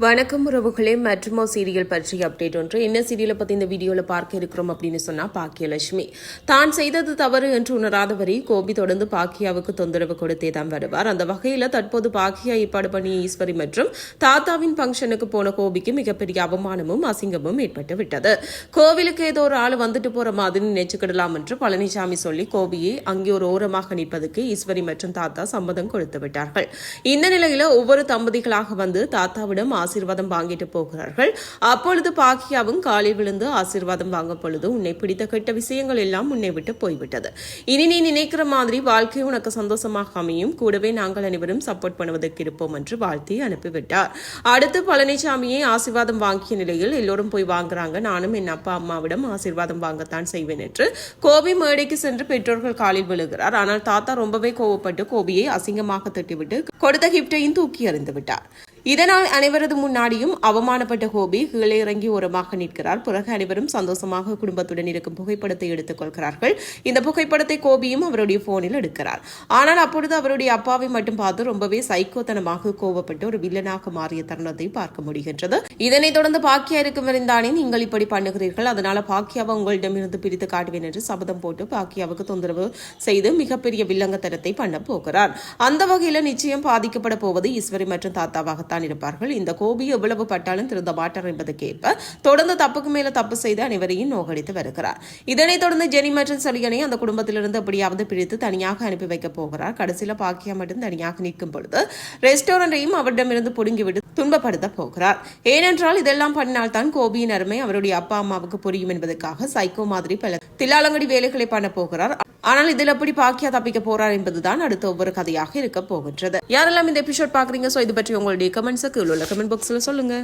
வணக்கம் உறவுகளே மெட்ரமோ சீரியல் பற்றி அப்டேட் ஒன்று. என்ன சீரியலை பற்றி இந்த வீடியோவில் பார்க்க இருக்கிறோம் அப்படின்னு சொன்னா பாக்கியலட்சுமி. தான் செய்தது தவறு என்று உணராதவரை கோபி தொடர்ந்து பாக்கியாவுக்கு தொந்தரவு கொடுத்தே தான் வருவார். அந்த வகையில் தற்போது பாக்கியா ஏற்பாடு பண்ணிய ஈஸ்வரி மற்றும் தாத்தாவின் ஃபங்க்ஷனுக்கு போன கோபிக்கு மிகப்பெரிய அவமானமும் அசிங்கமும் ஏற்பட்டு விட்டது. கோவிலுக்கு ஏதோ ஒரு ஆள் வந்துட்டு போற மாதிரி நினைச்சுக்கிடலாம் என்று பழனிசாமி சொல்லி கோபியை அங்கே ஒரு ஓரமாக நிற்பதற்கு ஈஸ்வரி மற்றும் தாத்தா சம்மதம் கொடுத்து விட்டார்கள். இந்த நிலையில ஒவ்வொரு தம்பதிகளாக வந்து தாத்தாவிடம் ஆசீர்வாதம் வாங்கிட்டு போகிறார்கள். அப்பொழுது பாக்கியாவும் காலில் விழுந்து ஆசீர்வாதம் வாங்கும் பொழுது உன்னை பிடித்த கெட்ட விஷயங்கள் எல்லாம் உன்னை விட்டு போய்விட்டது. இனி நீ நினைக்கிற மாதிரி வாழ்க்கை உனக்கு சந்தோஷமாக அமையும். கூடவே நாங்கள் அனைவரும் சப்போர்ட் பண்ணுவதற்கு இருப்போம் என்று வாழ்த்தி அனுப்பிவிட்டார். அடுத்து பழனிசாமியை ஆசீர்வாதம் வாங்கிய நிலையில் எல்லோரும் போய் வாங்குறாங்க. நானும் என் அப்பா அம்மாவிடம் ஆசீர்வாதம் வாங்கத்தான் செய்வேன் என்று கோபி மேடைக்கு சென்று பெற்றோர்கள் காலில் விழுகிறார். ஆனால் தாத்தா ரொம்பவே கோவப்பட்டு கோபியை அசிங்கமாக திட்டிவிட்டு கொடுத்த கிஃப்டையும் தூக்கி அறிந்து விட்டார். இதனால் அனைவரது முன்னாடியும் அவமானப்பட்ட கோபி கீழே இறங்கி ஓரமாக நிற்கிறார். பிறகு அனைவரும் சந்தோஷமாக குடும்பத்துடன் இருக்கும் புகைப்படத்தை எடுத்துக் கொள்கிறார்கள். இந்த புகைப்படத்தை கோபியும் அவருடைய போனில் எடுக்கிறார். ஆனால் அப்பொழுது அவருடைய அப்பாவை மட்டும் பார்த்து ரொம்பவே சைக்கோத்தனமாக கோவப்பட்டு ஒரு வில்லனாக மாறிய தருணத்தை பார்க்க முடிகின்றது. இதனைத் தொடர்ந்து பாக்கியா இருக்கும் இருந்தானே நீங்கள் இப்படி பண்ணுகிறீர்கள். அதனால பாக்கியாவை உங்களிடமிருந்து பிரித்து காட்டுவேன் என்று சபதம் போட்டு பாக்கியாவுக்கு தொந்தரவு செய்து மிகப்பெரிய வில்லங்கத்தனத்தை பண்ண போகிறார். அந்த வகையில் நிச்சயம் பாதிக்கப்பட போவது ஈஸ்வரி மற்றும் தாத்தாவாகத்தான் இருப்பார்கள். இந்த கோபி எவ்வளவு பட்டாலும் திருந்த மாட்டார் என்பதற்கேற்ப தொடர்ந்து தப்புக்கு மேல தப்பு செய்து அனைவரையும் நோகடித்து வருகிறார். இதனைத் தொடர்ந்து ஜெனி மற்றும் சலியனை அந்த குடும்பத்திலிருந்து எப்படியாவது பிரித்து தனியாக அனுப்பி வைக்க போகிறார். கடைசியில பாக்கியா மட்டும் தனியாக நிற்கும் பொழுது ரெஸ்டாரண்டையும் அவரிடமிருந்து புடுங்கிவிட்டு துன்பப்படுத்த போகிறார். ஏனென்றால் இதெல்லாம் பண்ணினால்தான் கோபியின் அருமை அவருடைய அப்பா அம்மாவுக்கு புரியும் என்பதற்காக சைக்கோ மாதிரி பல தில்லாலங்கடி வேலைகளை பண்ண போகிறார். ஆனால் இதில் எப்படி பாக்கியா தப்பிக்க போறார் என்பதுதான் அடுத்த ஒவ்வொரு கதையாக இருக்க போகின்றது. யாரெல்லாம் இந்த எபிசோட் பாக்குறீங்க சோ இது பற்றி உங்களுடைய கமெண்ட்ஸுக்கு உள்ள கமெண்ட் பாக்ஸ்ல சொல்லுங்க.